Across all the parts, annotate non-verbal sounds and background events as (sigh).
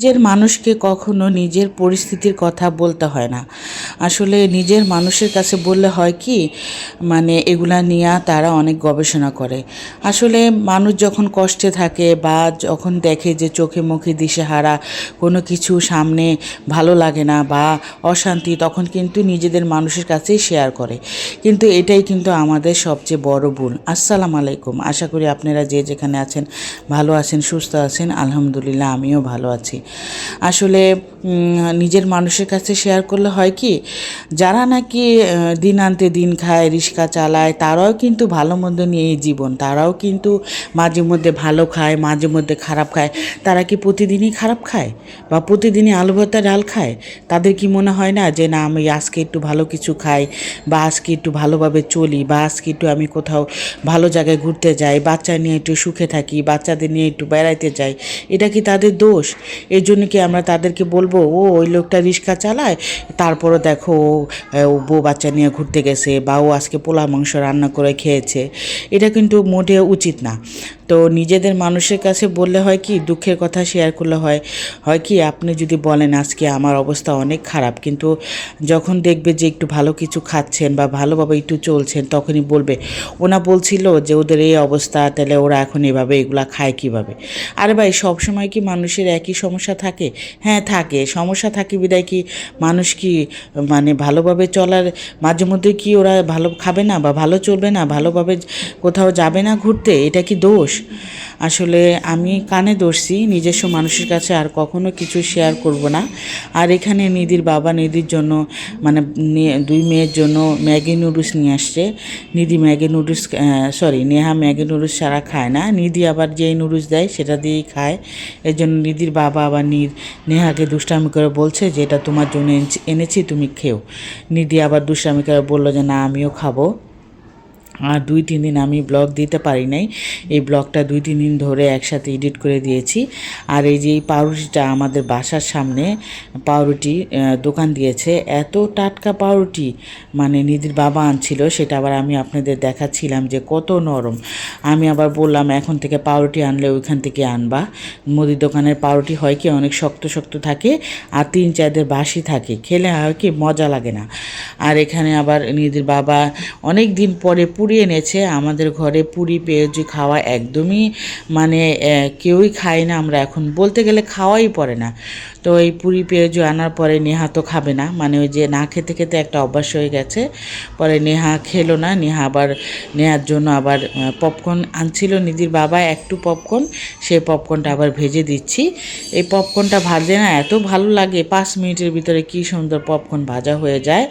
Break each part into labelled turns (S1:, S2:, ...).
S1: নিজের মানুষকে কখনো নিজের পরিস্থিতির কথা বলতে হয় না। আসলে নিজের মানুষের কাছে বললে হয় কি মানে এগুলা নিয়ে তারা অনেক গবেষণা করে। আসলে মানুষ যখন কষ্টে থাকে বা যখন দেখে যে চোখে মুখে দিশেহারা, কোনো কিছু সামনে ভালো লাগে না বা অশান্তি, তখন কিন্তু নিজেদের মানুষের কাছেই শেয়ার করে। কিন্তু এটাই কিন্তু আমাদের সবচেয়ে বড় ভুল। আসসালামু আলাইকুম। আশা করি আপনারা যে যেখানে আছেন, ভালো আছেন, সুস্থ আছেন, আলহামদুলিল্লাহ আমিও ভালো আছি। আসলে নিজের মানুষের কাছে শেয়ার করলে হয় কি, যারা নাকি দিন আনতে দিন খায়, রিক্সা চালায়, তারাও কিন্তু ভালো মন্দ নিয়েই জীবন, তারাও কিন্তু মাঝে মধ্যে ভালো খায়, মাঝে মধ্যে খারাপ খায়, তারা কি প্রতিদিনই খারাপ খায়? বা প্রতিদিনই আলু ভর্তা ডাল খায়? তাদের কি মনে হয় না যে, না, আমি আজকে একটু ভালো কিছু খাই, বা আজকে একটু ভালোভাবে চলি, বা আজকে একটু আমি কোথাও ভালো জায়গায় ঘুরতে যাই, বাচ্চা নিয়ে একটু সুখে থাকি, বাচ্চাদের নিয়ে একটু বেড়াইতে যাই, এটা কি তাদের দোষ? এই জন্য কি আমরা তাদেরকে বলব ও, ওই লোকটা রিক্সা চালায়, তারপরও দেখো, ও বউ বাচ্চা নিয়ে ঘুরতে গেছে বা ও আজকে পোলা মাংস রান্না করে খেয়েছে। এটা কিন্তু মোটেও উচিত না। তো নিজেদের মানুষের কাছে বললে হয় কি, দুঃখের কথা শেয়ার করলে হয়। হয় কি, আপনি যদি বলেন আজকে আমার অবস্থা অনেক খারাপ, কিন্তু যখন দেখবে যে একটু ভালো কিছু খাচ্ছেন বা ভালোভাবে একটু চলছেন, তখনই বলবে। ওনা বলছিল যে ওদের এই অবস্থা, তাহলে ওরা এখন এভাবে এগুলা খায় কীভাবে? আরে ভাই সব সময় কি মানুষের একই সমস্যা থাকে? হ্যাঁ থাকে। সমস্যা থাকে বিদায় কি, মানুষ কি মানে ভালোভাবে চলার, মাঝে মধ্যে কি ওরা ভালো খাবে না বা ভালো চলবে না, ভালোভাবে কোথাও যাবে না ঘুরতে, এটা কি দোষ? আসলে আমি কানে ধরছি, নিজস্ব মানুষের কাছে আর কখনো কিছু শেয়ার করব না। আর এখানে নিধির বাবা নিধির জন্য মানে দুই মেয়ের জন্য ম্যাগি নুডলস নিয়ে আসছে। Nidhi Maggi noodles sorry Neha Maggi noodles ছাড়া খায় না। নিধি আবার যেই নুডলস দেয় সেটা দিয়েই খায়। এর জন্য নিধির বাবা আবার নি- নেহাকে দুষ্টামি করে বলছে যে, এটা তোমার জন্য এনেছি- তুমি খেও। নিধি আবার দুষ্টামি করে বলল যে, না, আমিও খাব। দুই, তিন দিন আমি ব্লগ দিতে পারি নাই। এই ব্লগটা দুই, তিন দিন ধরে একসাথে এডিট করে দিয়েছি। আর এই যে এই পাউরুটিটা আমাদের বাসার সামনে, পাউরুটি দোকান দিয়েছে। এত টাটকা পাউরুটি মানে নিধির বাবা আনছিল, সেটা আবার আমি আপনাদের দেখাচ্ছিলাম যে কত নরম। আমি আবার বললাম, এখন থেকে পাউরুটি আনলে ওইখান থেকে আনবা। মুদির দোকানের পাউরুটি হয় কি, অনেক শক্ত শক্ত থাকে, আর তিন চারদের বাসি থাকে। খেলে হয় কি, মজা লাগে না। আর এখানে আবার নিধির বাবা অনেক দিন পরে পুরি এনেছে। আমাদের ঘরে পুরি, পেঁয়াজি খাওয়া একদমই মানে কেউই খায় না আমরা এখন। বলতে গেলে খাওয়াই পড়ে না। তো এই পুরি, পেঁয়াজু আনার পরে নেহা তো খাবে না। মানে ওই যে না খেতে খেতে একটা অভ্যাস হয়ে গেছে। পরে নেহা খেলো না। নেহা আবার, নেহার জন্য আবার পপকর্ন আনছিল নিধির বাবা, একটু পপকর্ন সেই পপকর্নটা আবার ভেজে দিচ্ছি। এই পপকর্নটা ভাজলে না এত ভালো লাগে। পাঁচ মিনিটের ভিতরে কি সুন্দর পপকর্ন ভাজা হয়ে যায়।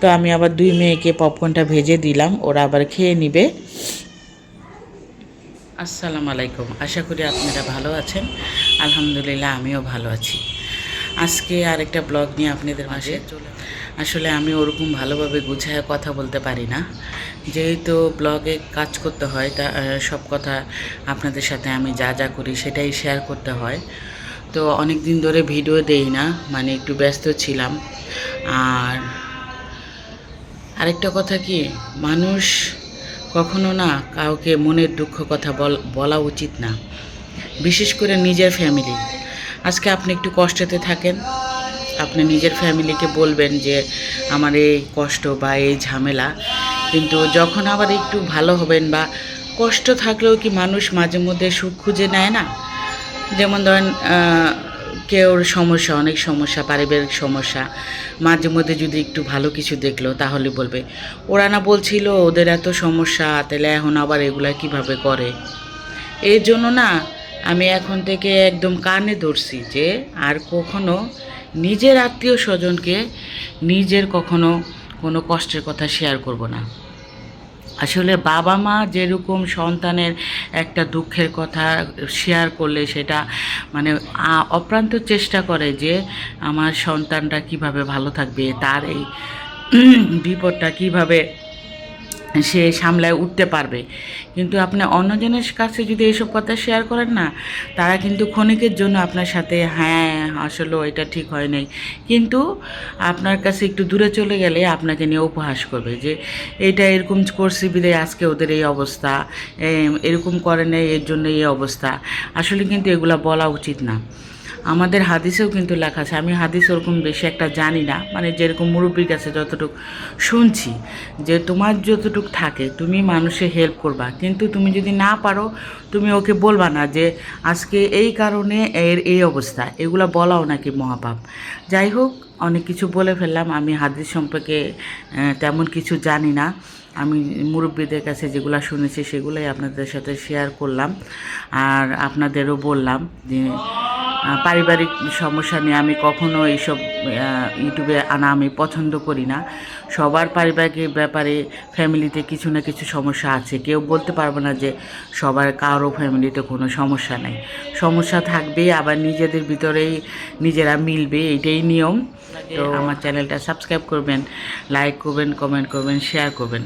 S1: তো আমি আবার দুই মেয়েকে পপকর্নটা ভেজে দিলাম, ওরা আবার খেয়ে নিবে। আসসালামু আলাইকুম, আশা করি আপনারা ভালো আছেন। আলহামদুলিল্লাহ, আমিও ভালো আছি। আজকে আরেকটা ব্লগ নিয়ে আপনাদের মাঝে আসলে আমি ওরকম ভালোভাবে গুছায় কথা বলতে পারি না। যেহেতু ব্লগে কাজ করতে হয়, তা সব কথা আপনাদের সাথে আমি যা যা করি সেটাই শেয়ার করতে হয়। তো অনেক দিন ধরে ভিডিও দেই না মানে একটু ব্যস্ত ছিলাম। আর আরেকটা কথা কি? মানুষ কখনো না কাউকে মনের দুঃখ কথা বল- উচিত না। বিশেষ করে নিজের ফ্যামিলি আজকে আপনি একটু কষ্টেতে থাকেন। আপনি নিজের ফ্যামিলিকে বলবেন যে, আমার এই কষ্ট বা এই ঝামেলা। কিন্তু যখন আবার একটু ভালো হবেন বা কষ্ট থাকলেও কি মানুষ মাঝে মধ্যে সুখ খুঁজে নেয় না? যেমন ধরেন কেউর সমস্যা, অনেক সমস্যা, পারিবারিক সমস্যা। মাঝে মধ্যে যদি একটু ভালো কিছু দেখল, তাহলে বলবে, ওরা না বলছিল ওদের এত সমস্যা, তাহলে এখন আবার এগুলা কীভাবে করে? এই জন্য না, আমি এখন থেকে একদম কানে ধরছি যে, আর কখনো নিজের আত্মীয় স্বজনকে নিজের কখনো কোনো কষ্টের কথা শেয়ার করব না। আসলে বাবা মা যেরকম সন্তানের একটা দুঃখের কথা শেয়ার করলে সেটা মানে অপ্রান্ত চেষ্টা করে যে আমার সন্তানটা কীভাবে ভালো থাকবে, তার এই (clears throat) বিপদটা কীভাবে সে সামলায় উঠতে পারবে। কিন্তু আপনি অন্যজনের কাছে যদি এইসব কথা শেয়ার করেন না, তারা কিন্তু ক্ষণিকের জন্য আপনার সাথে হ্যাঁ আসলে এটা ঠিক হয় নাই। কিন্তু আপনার কাছে একটু দূরে চলে গেলে আপনাকে নিয়ে উপহাস করবে যে, এটা এরকম করছি বিদায় আজকে ওদের এই অবস্থা এরকম করে নেই, এর জন্য এই অবস্থা। আসলে কিন্তু এগুলো বলা উচিত না। আমাদের হাদিসেও কিন্তু লেখা আছে, আমি হাদিস ওরকম বেশি একটা জানি না মানে যেরকম মুরব্বীর কাছে যতটুকু শুনছি যে তোমার যতটুকু থাকে, তুমি মানুষের হেল্প করবা, কিন্তু তুমি যদি না পারো, তুমি ওকে বলবা না যে আজকে এই কারণে এর এই অবস্থা, এগুলো বলাও নাকি মহাপাপ। যাই হোক, অনেক কিছু বলে ফেললাম, আমি হাদিস সম্পর্কে তেমন কিছু জানি না। আমি মুরব্বীদের কাছে যেগুলো শুনেছি, সেগুলোই আপনাদের সাথে শেয়ার করলাম, আর আপনাদেরও বললাম যে পারিবারিক সমস্যা নিয়ে আমি কখনো এইসব ইউটিউবে আনা আমি পছন্দ করি না। সবার পারিবারিক ব্যাপারে ফ্যামিলিতে কিছু না কিছু সমস্যা আছে। কেউ বলতে পারব না যে সবার কারও ফ্যামিলিতে কোনো সমস্যা নেই। সমস্যা থাকবে আবার নিজেদের ভিতরেই নিজেরা মিলবে এটাই নিয়ম। তো আমার চ্যানেলটা সাবস্ক্রাইব করবেন লাইক করবেন কমেন্ট করবেন শেয়ার করবেন।